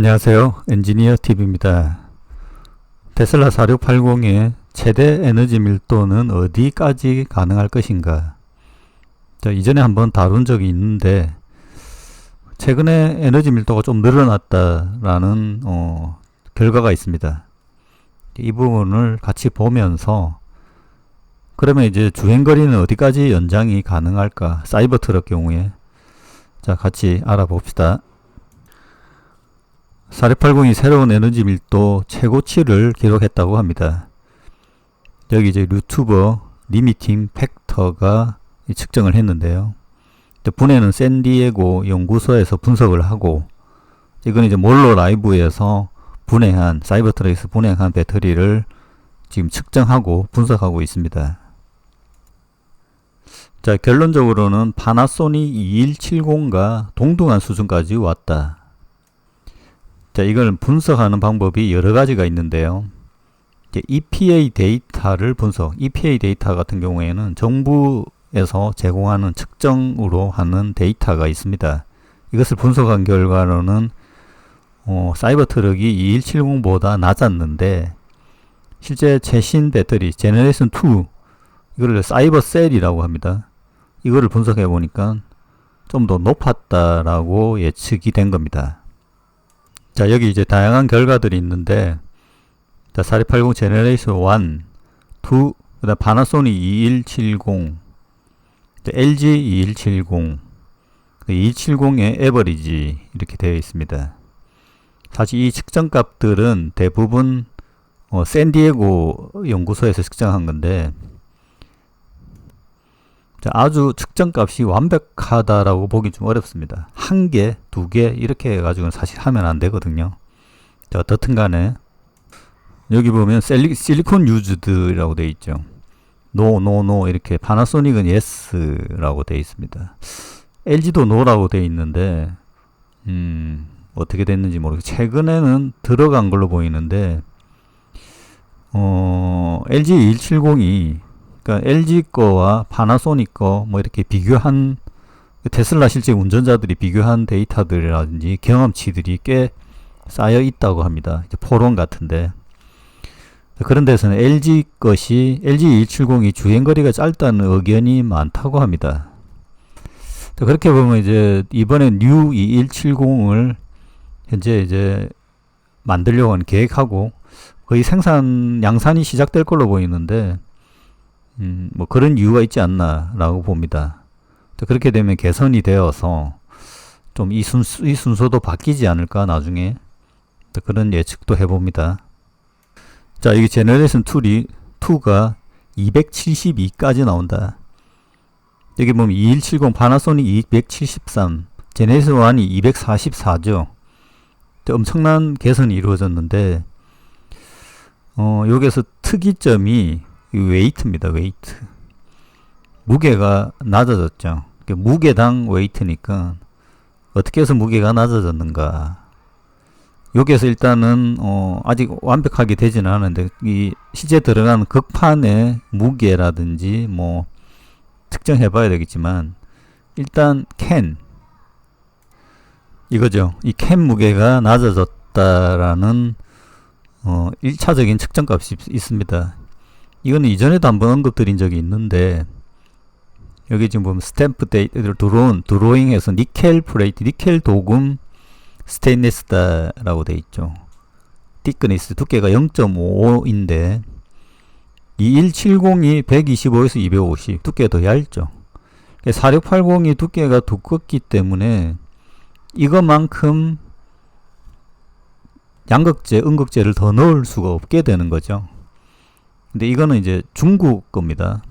안녕하세요. 엔지니어 TV입니다. 테슬라 4680의 최대 에너지 밀도는 어디까지 가능할 것인가? 자, 이전에 한번 다룬 적이 있는데, 최근에 에너지 밀도가 좀 늘어났다라는, 어, 결과가 있습니다. 이 부분을 같이 보면서, 그러면 이제 주행 거리는 어디까지 연장이 가능할까? 사이버 트럭 경우에. 자, 같이 알아봅시다. 4680이 새로운 에너지 밀도 최고치를 기록했다고 합니다. 여기 이제 유튜버 리미팅 팩터가 이 측정을 했는데요. 분해는 샌디에고 연구소에서 분석을 하고 이건 이제 몰로 라이브에서 분해한 사이버트랙에서 분해한 배터리를 지금 측정하고 분석하고 있습니다. 자 결론적으로는 파나소닉 2170과 동등한 수준까지 왔다. 자, 이걸 분석하는 방법이 여러 가지가 있는데요. EPA 데이터를 분석, EPA 데이터 같은 경우에는 정부에서 제공하는 측정으로 하는 데이터가 있습니다. 이것을 분석한 결과로는 어, 사이버 트럭이 2170보다 낮았는데 실제 최신 배터리 제너레이션 2 이거를 사이버 셀이라고 합니다. 이거를 분석해 보니까 좀 더 높았다라고 예측이 된 겁니다. 자, 여기 이제 다양한 결과들이 있는데, 자, 4280 제너레이션 1, 2, 그 다음 파나소닉 2170, LG 2170, 2170의 에버리지 이렇게 되어 있습니다. 사실 이 측정 값들은 대부분 어, 샌디에고 연구소에서 측정한 건데 자, 아주 측정 값이 완벽하다라고 보기 좀 어렵습니다. 한 개, 두 개, 이렇게 해가지고는 사실 하면 안 되거든요. 자, 어떻든 간에, 여기 보면 셀리, 실리콘 유즈드라고 되어 있죠. 노, 노, 노, 이렇게 파나소닉은 예스라고 되어 있습니다. LG도 노라고 되어 있는데, 음, 어떻게 됐는지 모르겠어요. 최근에는 들어간 걸로 보이는데, 어, LG 2170이 그러니까 LG 거와 파나소닉 거 뭐 이렇게 비교한 테슬라 실제 운전자들이 비교한 데이터들이라든지 경험치들이 꽤 쌓여 있다고 합니다. 포론 같은데 그런 데서는 LG 것이 LG 2170이 주행거리가 짧다는 의견이 많다고 합니다. 그렇게 보면 이제 이번에 뉴 2170을 현재 이제 만들려고 하는 계획하고 거의 생산 양산이 시작될 걸로 보이는데 음, 뭐 그런 이유가 있지 않나라고 봅니다. 그렇게 되면 개선이 되어서 좀 이 순서, 이 순서도 바뀌지 않을까 나중에 그런 예측도 해봅니다. 자, 여기 제너레이션 2이 2가 272까지 나온다. 여기 보면 2170 파나소닉 273, 제네레이션 1이 244죠. 엄청난 개선이 이루어졌는데, 어, 여기서 특이점이 웨이트입니다. 웨이트. 무게가 낮아졌죠. 무게당 웨이트니까 어떻게 해서 무게가 낮아졌는가. 여기에서 일단은 어 아직 완벽하게 되지는 않은데 이 실제 들어가는 극판의 무게라든지 뭐 측정해 봐야 되겠지만 일단 캔 이거죠. 이 캔 무게가 낮아졌다라는 어 1차적인 측정 값이 있습니다. 이거는 이전에도 한번 언급드린 적이 있는데 여기 지금 보면 스탬프 데이터를 들어온 드로잉에서 니켈 플레이트, 니켈 도금 스테인리스다라고 돼 있죠. 티크니스 두께가 0.5인데 2170이 125에서 250 두께가 더 얇죠. 4680이 두께가 두껍기 때문에 이것만큼 양극재, 음극재를 더 넣을 수가 없게 되는 거죠. 근데 이거는 이제 중국 겁니다.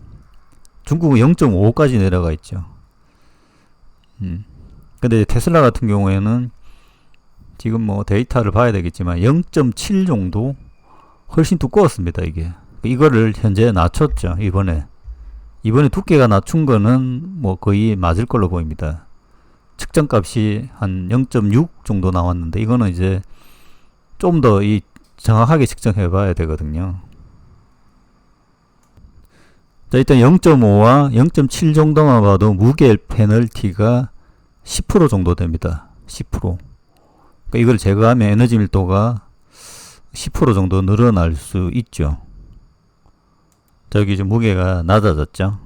중국은 0.5까지 내려가 있죠. 음. 근데 테슬라 같은 경우에는 지금 뭐 데이터를 봐야 되겠지만 0.7 정도 훨씬 두꺼웠습니다, 이게. 이거를 현재 낮췄죠, 이번에. 이번에 두께가 낮춘 거는 뭐 거의 맞을 걸로 보입니다. 측정 값이 한 0.6 정도 나왔는데 이거는 이제 좀 더 이 정확하게 측정해 봐야 되거든요. 자, 일단 0.5와 0.7 정도만 봐도 무게 페널티가 10% 정도 됩니다. 10%. 그러니까 이걸 제거하면 에너지 밀도가 10% 정도 늘어날 수 있죠. 저기 이제 무게가 낮아졌죠.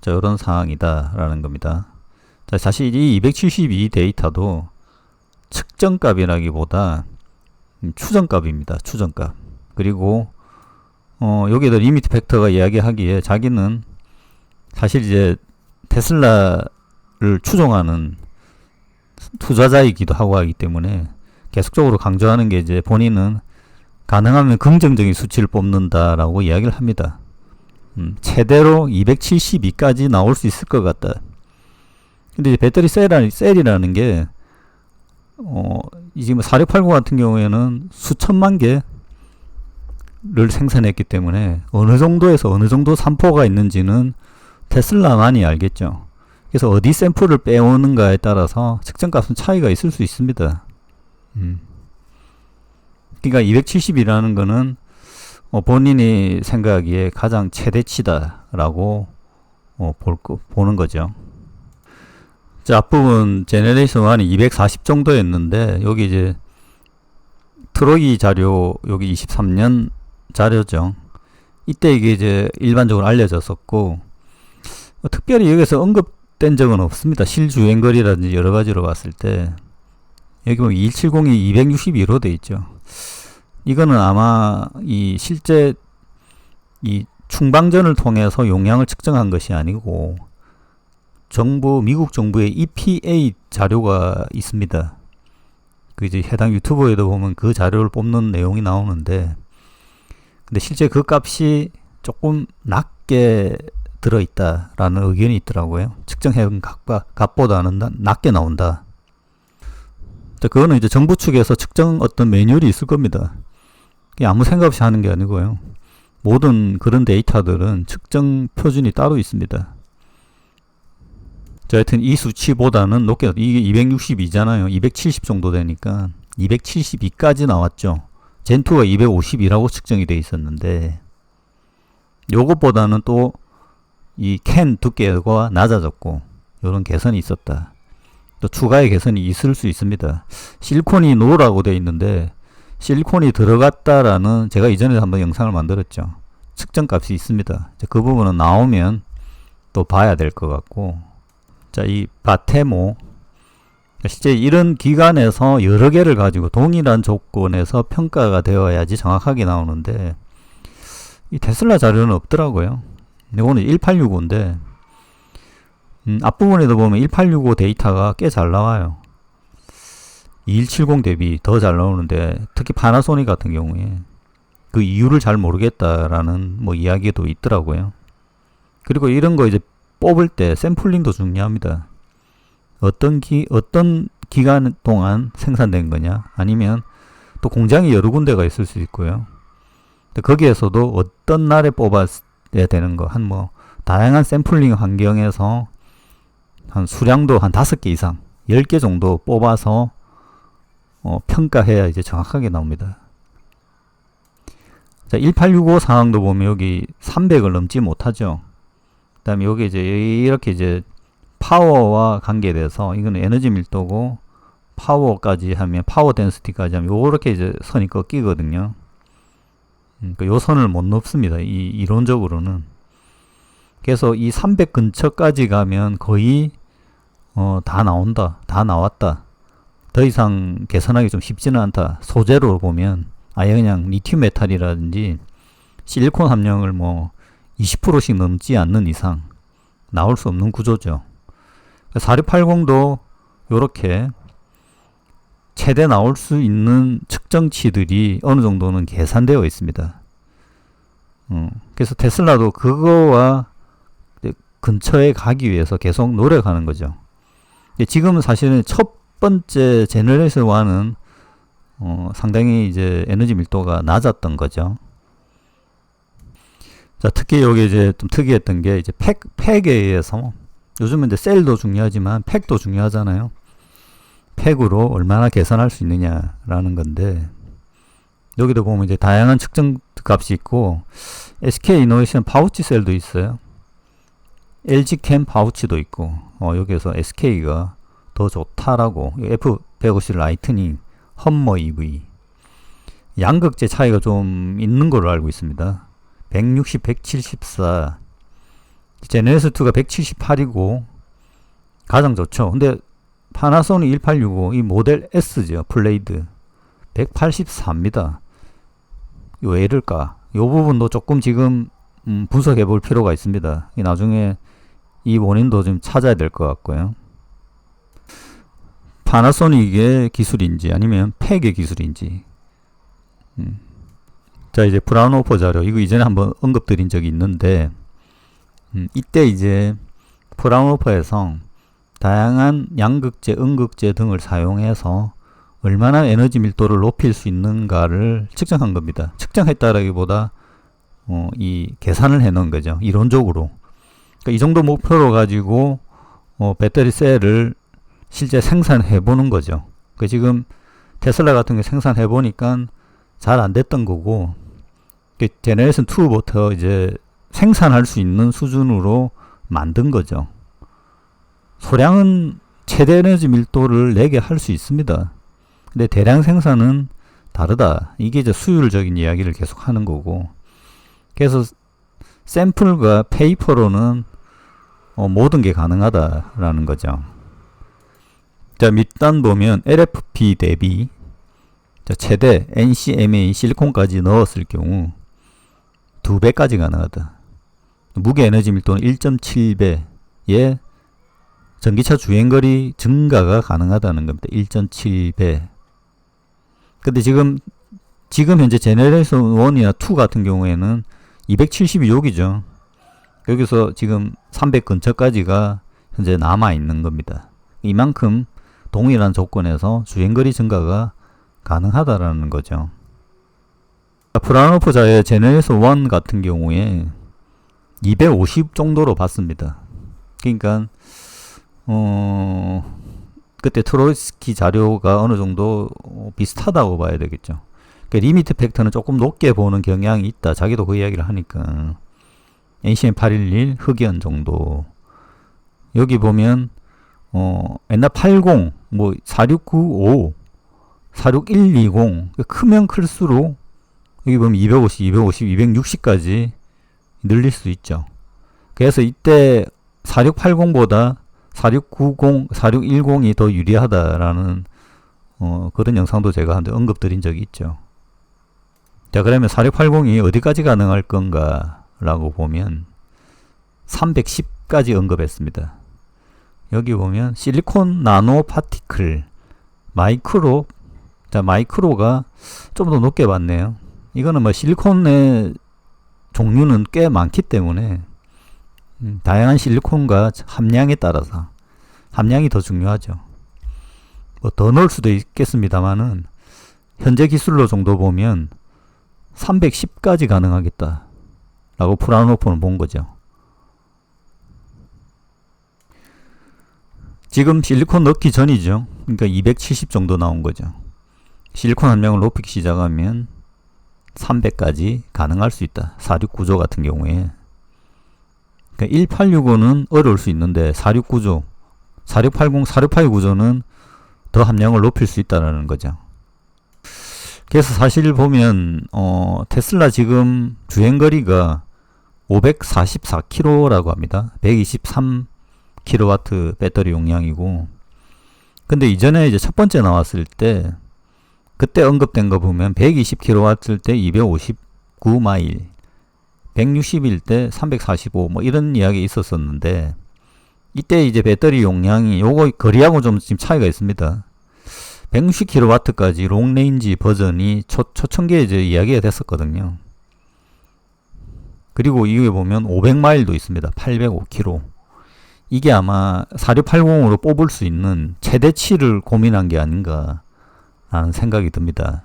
자, 이런 상황이다라는 겁니다. 자, 사실 이 272 데이터도 측정값이라기보다 음, 추정값입니다. 추정값. 그리고 어, 여기에다 리미트 팩터가 이야기하기에 자기는 사실 이제 테슬라를 추종하는 투자자이기도 하고 하기 때문에 계속적으로 강조하는 게 이제 본인은 가능하면 긍정적인 수치를 뽑는다라고 이야기를 합니다. 음, 최대로 272까지 나올 수 있을 것 같다. 근데 이제 배터리 셀이라는, 셀이라는 게, 어, 이 지금 4680 같은 경우에는 수천만 개 를 생산했기 때문에 어느 정도에서 어느 정도 산포가 있는지는 테슬라만이 알겠죠. 그래서 어디 샘플을 빼오는가에 따라서 측정값은 차이가 있을 수 있습니다. 음. 그러니까 270이라는 거는 어, 본인이 생각하기에 가장 최대치다라고 어, 볼 거, 보는 거죠. 자, 앞부분 제네레이션 1이 240 정도였는데 여기 이제 트로이 자료 여기 23년 자료죠. 이때 이게 이제 일반적으로 알려졌었고 어, 특별히 여기서 언급된 적은 없습니다. 실주행거리라든지 여러 가지로 봤을 때 여기 보면 2170이 262로 돼 있죠. 이거는 아마 이 실제 이 충방전을 통해서 용량을 측정한 것이 아니고 정부 미국 정부의 EPA 자료가 있습니다. 그 이제 해당 유튜브에도 보면 그 자료를 뽑는 내용이 나오는데 근데 실제 그 값이 조금 낮게 들어있다라는 의견이 있더라고요. 측정해온 값과 값보다는 낮게 나온다. 그거는 이제 정부 측에서 측정 어떤 매뉴얼이 있을 겁니다. 아무 생각 없이 하는 게 아니고요. 모든 그런 데이터들은 측정 표준이 따로 있습니다. 자, 하여튼 이 수치보다는 높게, 이게 262잖아요. 270 정도 되니까 272까지 나왔죠. 젠2가 252라고 측정이 돼 있었는데, 요것보다는 또 이 캔 두께가 낮아졌고, 요런 개선이 있었다. 또 추가의 개선이 있을 수 있습니다. 실리콘이 노라고 돼 있는데, 실리콘이 들어갔다라는 제가 이전에 한번 영상을 만들었죠. 측정값이 있습니다. 그 부분은 나오면 또 봐야 될 것 같고 자, 이 바테모 실제 이런 기관에서 여러 개를 가지고 동일한 조건에서 평가가 되어야지 정확하게 나오는데 이 테슬라 자료는 없더라고요. 이거는 1865인데 음, 앞부분에도 보면 1865 데이터가 꽤 잘 나와요. 2170 대비 더 잘 나오는데 특히 파나소닉 같은 경우에 그 이유를 잘 모르겠다라는 뭐 이야기도 있더라고요. 그리고 이런 거 이제 뽑을 때 샘플링도 중요합니다. 어떤 기 어떤 기간 동안 생산된 거냐 아니면 또 공장이 여러 군데가 있을 수 있고요. 거기에서도 어떤 날에 뽑아야 되는 거 한 뭐 다양한 샘플링 환경에서 한 수량도 한 다섯 개 이상 10개 정도 뽑아서 어, 평가해야 이제 정확하게 나옵니다. 자, 1865 상황도 보면 여기 300을 넘지 못하죠. 그 다음에 여기 이제 이렇게 이제 파워와 관계돼서 이거는 에너지 밀도고 파워까지 하면 파워 덴스티까지 하면 요렇게 이제 선이 꺾이거든요. 음, 그요 선을 못 넘습니다. 이 이론적으로는. 그래서 이 300 근처까지 가면 거의 어, 다 나온다. 다 나왔다. 더 이상 개선하기 좀 쉽지는 않다. 소재로 보면 아예 그냥 리튬 메탈이라든지 실리콘 함량을 뭐 20%씩 넘지 않는 이상 나올 수 없는 구조죠. 4680도 이렇게 최대 나올 수 있는 측정치들이 어느 정도는 계산되어 있습니다. 음, 그래서 테슬라도 그거와 근처에 가기 위해서 계속 노력하는 거죠. 지금은 사실은 첫 번째 제너레이션 1은 어, 상당히 이제 에너지 밀도가 낮았던 거죠. 자, 특히 여기 이제 좀 특이했던 게 이제 팩, 팩에 의해서 요즘은 이제 셀도 중요하지만 팩도 중요하잖아요. 팩으로 얼마나 개선할 수 있느냐라는 건데 여기도 보면 이제 다양한 측정 값이 있고 SK 이노베이션 파우치 셀도 있어요. LG 캠 파우치도 있고 어, 여기에서 SK가 더 좋다라고 F150 라이트닝 험머 EV. 양극재 차이가 좀 있는 걸로 알고 있습니다. 160, 174. 제네시스2가 178이고 가장 좋죠. 근데 파나소닉 1865 이 모델 S죠. 블레이드 184입니다. 왜 이럴까? 이 부분도 조금 지금 음, 분석해 볼 필요가 있습니다. 이 나중에 이 원인도 좀 찾아야 될 것 같고요. 파나소닉의 기술인지 아니면 팩의 기술인지. 음. 자 이제 브라운 오퍼 자료 이거 이전에 한번 언급드린 적이 있는데 음, 이때 이제 브라운오퍼에서 다양한 양극재, 음극재 등을 사용해서 얼마나 에너지 밀도를 높일 수 있는가를 측정한 겁니다. 측정했다라기보다 어, 이 계산을 해 놓은 거죠. 이론적으로. 그러니까 이 정도 목표로 가지고 어, 배터리 셀을 실제 생산해 보는 거죠. 그 지금 테슬라 같은 게 생산해 보니까 잘 안 됐던 거고 그 제네레이션 2부터 이제 생산할 수 있는 수준으로 만든 거죠. 소량은 최대 에너지 밀도를 내게 할 수 있습니다. 근데 대량 생산은 다르다. 이게 이제 수율적인 이야기를 계속 하는 거고. 그래서 샘플과 페이퍼로는 어, 모든 게 가능하다라는 거죠. 자, 밑단 보면 LFP 대비 자, 최대 NCMA 실리콘까지 넣었을 경우 두 배까지 가능하다. 무게 에너지 밀도는 1.7배의 전기차 주행거리 증가가 가능하다는 겁니다. 1.7배. 근데 지금 지금 현재 제네레이션 1이나 2 같은 경우에는 276이죠. 여기서 지금 300 근처까지가 현재 남아 있는 겁니다. 이만큼 동일한 조건에서 주행거리 증가가 가능하다라는 거죠. 프라노포자의 제네레이션 1 같은 경우에 250 정도로 봤습니다. 그러니까 어, 그때 트로이스키 자료가 어느 정도 비슷하다고 봐야 되겠죠. 그 리미트 팩터는 조금 높게 보는 경향이 있다. 자기도 그 이야기를 하니까. NCM 811 흑연 정도. 여기 보면, 어, 옛날 80, 뭐, 4695, 46120. 크면 클수록, 여기 보면 250, 250, 260까지 늘릴 수 있죠. 그래서 이때 4680보다 4690, 4610이 더 유리하다라는 어, 그런 영상도 제가 한데 언급드린 적이 있죠. 자, 그러면 4680이 어디까지 가능할 건가 라고 보면 310까지 언급했습니다. 여기 보면 실리콘 나노 파티클 마이크로 자 마이크로가 좀 더 높게 봤네요. 이거는 뭐 실리콘의 종류는 꽤 많기 때문에 음, 다양한 실리콘과 함량에 따라서 함량이 더 중요하죠. 뭐 더 넣을 수도 있겠습니다만은 현재 기술로 정도 보면 310까지 가능하겠다. 라고 프라노포는 본 거죠. 지금 실리콘 넣기 전이죠. 그러니까 270 정도 나온 거죠. 실리콘 함량을 높이기 시작하면 300까지 가능할 수 있다. 469조 같은 경우에. 그러니까 1865는 어려울 수 있는데 469조, 4680, 4682 구조는 더 함량을 높일 수 있다는 거죠. 그래서 사실 보면 어, 테슬라 지금 주행거리가 544km라고 합니다. 123kW 배터리 용량이고 근데 이전에 이제 첫 번째 나왔을 때 그때 언급된 거 보면 120kW 때 259마일 160일 때 345 뭐 이런 이야기 있었었는데 이때 이제 배터리 용량이 요거 거리하고 좀 지금 차이가 있습니다. 160kW까지 롱레인지 버전이 초, 초청기에 이제 이야기가 됐었거든요. 그리고 이후에 보면 500마일도 있습니다. 805km. 이게 아마 4680으로 뽑을 수 있는 최대치를 고민한 게 아닌가 라는 생각이 듭니다.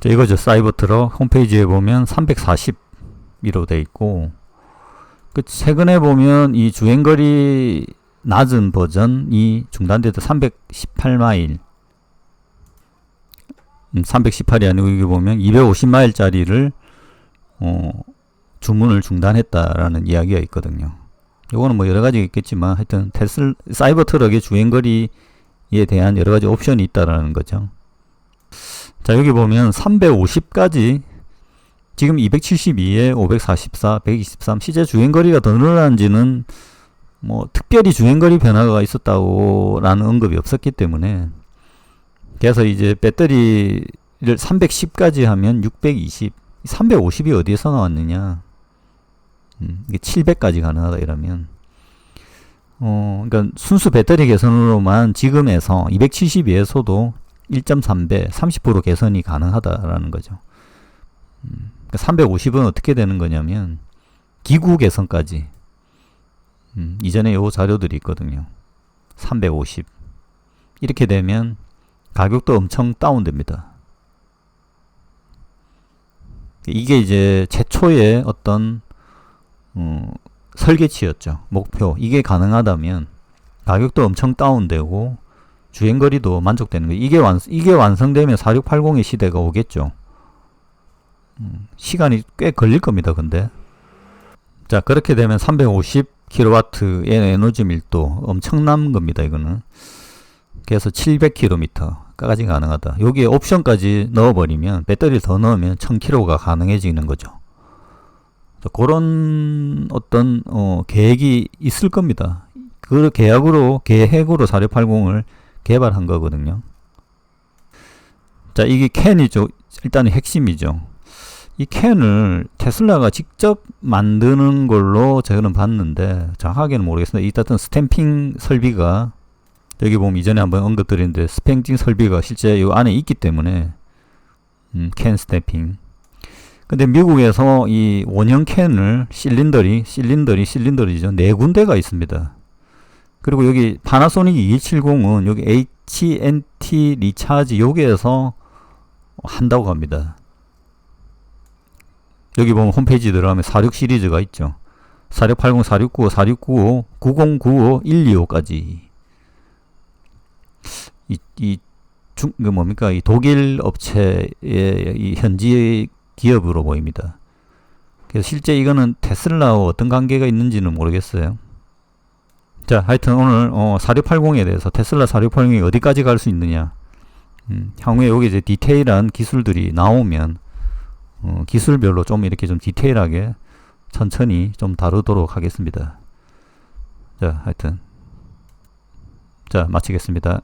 자, 이거죠. 사이버 트럭 홈페이지에 보면 340이로 돼 있고 그 최근에 보면 이 주행거리 낮은 버전이 중단돼서 318마일 음, 318이 아니고 여기 보면 250마일짜리를 어, 주문을 중단했다라는 이야기가 있거든요. 요거는 뭐 여러 가지 있겠지만 하여튼 테슬 사이버 트럭의 주행거리에 대한 여러 가지 옵션이 있다라는 거죠. 자, 여기 보면 350까지 지금 272에 544, 123 실제 주행거리가 더 늘어난지는 뭐 특별히 주행거리 변화가 있었다고라는 언급이 없었기 때문에 그래서 이제 배터리를 310까지 하면 620, 350이 어디에서 나왔느냐? 음, 이게 700까지 가능하다 이러면 어, 그러니까 순수 배터리 개선으로만 지금에서 272에서도 1.3배, 30% 개선이 가능하다라는 거죠. 음, 그러니까 350은 어떻게 되는 거냐면 기구 개선까지 음, 이전에 요 자료들이 있거든요. 350 이렇게 되면 가격도 엄청 다운됩니다. 이게 이제 최초의 어떤 어, 설계치였죠. 목표. 이게 가능하다면 가격도 엄청 다운되고 주행거리도 만족되는 거예요. 이게 완 이게 완성되면 4680의 시대가 오겠죠. 음, 시간이 꽤 걸릴 겁니다. 근데 자 그렇게 되면 350kW의 에너지 밀도 엄청난 겁니다. 이거는 그래서 700km까지 가능하다. 여기에 옵션까지 넣어버리면 배터리를 더 넣으면 1000km가 가능해지는 거죠. 그런 어떤 어, 계획이 있을 겁니다. 그 계약으로 계획으로 4680을 개발한 거거든요. 자, 이게 캔이죠. 일단은 핵심이죠. 이 캔을 테슬라가 직접 만드는 걸로 저는 봤는데 정확하게는 모르겠습니다. 이 같은 스탬핑 설비가 여기 보면 이전에 한번 언급드렸는데 스탬핑 설비가 실제 이 안에 있기 때문에 음, 캔 스탬핑 근데 미국에서 이 원형 캔을 실린더리, 실린더리, 실린더리죠. 네 군데가 있습니다. 그리고 여기 파나소닉 2270은 여기 HNT 리차지 여기에서 한다고 합니다. 여기 보면 홈페이지 들어가면 46 시리즈가 있죠. 4680, 4695, 4695, 9095, 125까지. 이, 이, 중, 그 뭡니까? 이 독일 업체의 이 현지 기업으로 보입니다. 그래서 실제 이거는 테슬라와 어떤 관계가 있는지는 모르겠어요. 자, 하여튼 오늘 어, 4680에 대해서 테슬라 4680이 어디까지 갈 수 있느냐. 음, 향후에 여기 이제 디테일한 기술들이 나오면 어, 기술별로 좀 이렇게 좀 디테일하게 천천히 좀 다루도록 하겠습니다. 자, 하여튼 자, 마치겠습니다.